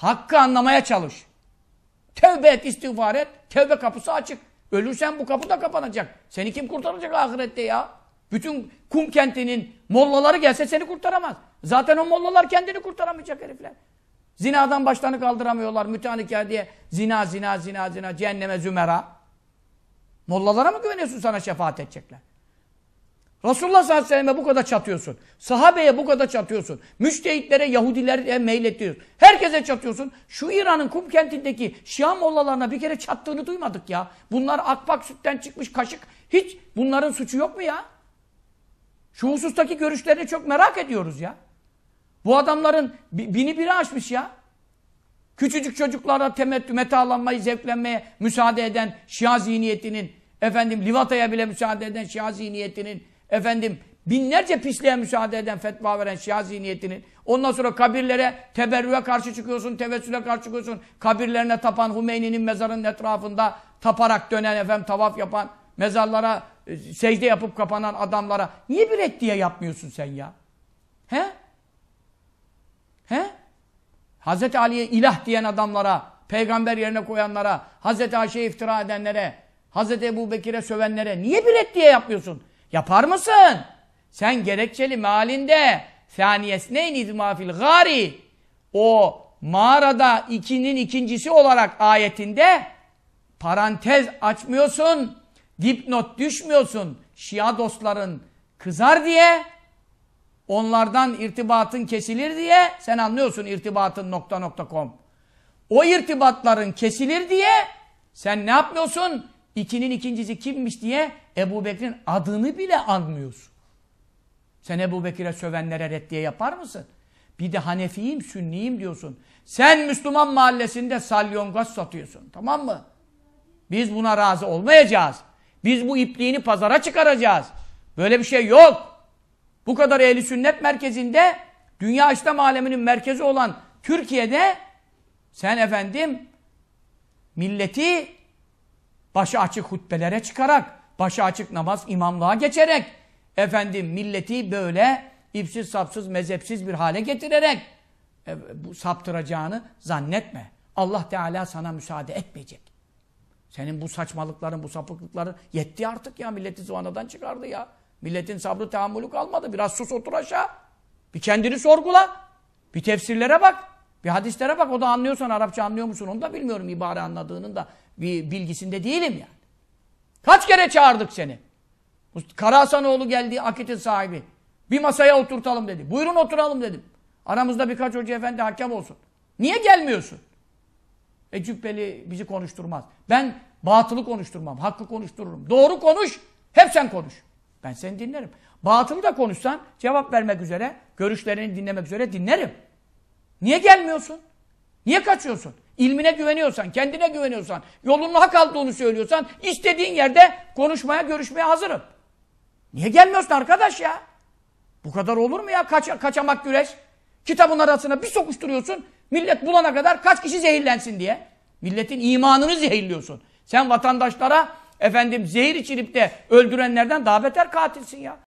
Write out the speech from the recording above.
Hakkı anlamaya çalış. Tevbe et, istiğfar et. Tevbe kapısı açık. Ölürsen bu kapı da kapanacak. Seni kim kurtaracak ahirette ya? Bütün kum kentinin mollaları gelse seni kurtaramaz. Zaten o mollalar kendini kurtaramayacak herifler. Zinadan başlarını kaldıramıyorlar. Mütehanikâ diye zina, zina, zina, zina, cehenneme zümera. Mollalara mı güveniyorsun sana şefaat edecekler? Resulullah sallallahu aleyhi ve selleme bu kadar çatıyorsun. Sahabeye bu kadar çatıyorsun. Müştehitlere, Yahudilere meyletiyorsun. Herkese çatıyorsun. Şu İran'ın kum kentindeki Şia mollalarına bir kere çattığını duymadık ya. Bunlar akbak sütten çıkmış kaşık. Hiç bunların suçu yok mu ya? Şu husustaki görüşlerini çok merak ediyoruz ya. Bu adamların bini biri aşmış ya. Küçücük çocuklara temettü, metalanmayı, zevklenmeye müsaade eden Şia zihniyetinin, efendim livataya bile müsaade eden Şia zihniyetinin, efendim binlerce pisliğe müsaade eden, fetva veren Şia zihniyetinin, ondan sonra kabirlere teberrüye karşı çıkıyorsun, tevessüle karşı çıkıyorsun, kabirlerine tapan Hümeyni'nin mezarının etrafında taparak dönen, efendim tavaf yapan, mezarlara e, secde yapıp kapanan adamlara niye bir reddiye yapmıyorsun sen ya? He? He? Hazreti Ali'ye ilah diyen adamlara, peygamber yerine koyanlara, Hazreti Ayşe'ye iftira edenlere, Hazreti Ebu Bekir'e sövenlere niye bir reddiye yapmıyorsun? Yapar mısın? Sen gerekçeli mealinde saniyesneyn izmafil gari o mağarada ikinin ikincisi olarak ayetinde parantez açmıyorsun, dipnot düşmüyorsun. Şia dostların kızar diye onlardan irtibatın kesilir diye sen anlıyorsun irtibatın nokta nokta com. O irtibatların kesilir diye sen ne yapmıyorsun? İkinin ikincisi kimmiş diye Ebu Bekir'in adını bile anmıyorsun. Sen Ebu Bekir'e sövenlere reddiye yapar mısın? Bir de Hanefiyim, Sünniyim diyorsun. Sen Müslüman mahallesinde salyongaz satıyorsun. Tamam mı? Biz buna razı olmayacağız. Biz bu ipliğini pazara çıkaracağız. Böyle bir şey yok. Bu kadar ehli sünnet merkezinde dünya İslam aleminin merkezi olan Türkiye'de sen efendim milleti başı açık hutbelere çıkarak, başı açık namaz imamlığa geçerek efendim milleti böyle ipsiz sapsız mezhepsiz bir hale getirerek e, bu saptıracağını zannetme. Allah Teala sana müsaade etmeyecek. Senin bu saçmalıkların, bu sapıklıkların yetti artık ya. Milleti zıvanadan çıkardı ya. Milletin sabrı tahammülü kalmadı. Biraz sus otur aşağı. Bir kendini sorgula. Bir tefsirlere bak. Bir hadislere bak. O da anlıyorsan Arapça anlıyor musun? Onu da bilmiyorum. ibare anladığının da bir bilgisinde değilim yani. Kaç kere çağırdık seni? Karahasanoğlu geldi akitin sahibi. Bir masaya oturtalım dedi. Buyurun oturalım dedim. Aramızda birkaç hoca efendi hakem olsun. Niye gelmiyorsun? E cübbeli bizi konuşturmaz. Ben batılı konuşturmam. Hakkı konuştururum. Doğru konuş. Hep sen konuş. Ben seni dinlerim. Batılı da konuşsan cevap vermek üzere, görüşlerini dinlemek üzere dinlerim. Niye gelmiyorsun? Niye kaçıyorsun? İlmine güveniyorsan, kendine güveniyorsan, yolunun hak aldığını söylüyorsan istediğin yerde konuşmaya, görüşmeye hazırım. Niye gelmiyorsun arkadaş ya? Bu kadar olur mu ya? Kaç, kaçamak güreş. Kitabın arasına bir sokuşturuyorsun. Millet bulana kadar kaç kişi zehirlensin diye. Milletin imanını zehirliyorsun. Sen vatandaşlara efendim zehir içirip de öldürenlerden daha beter katilsin ya.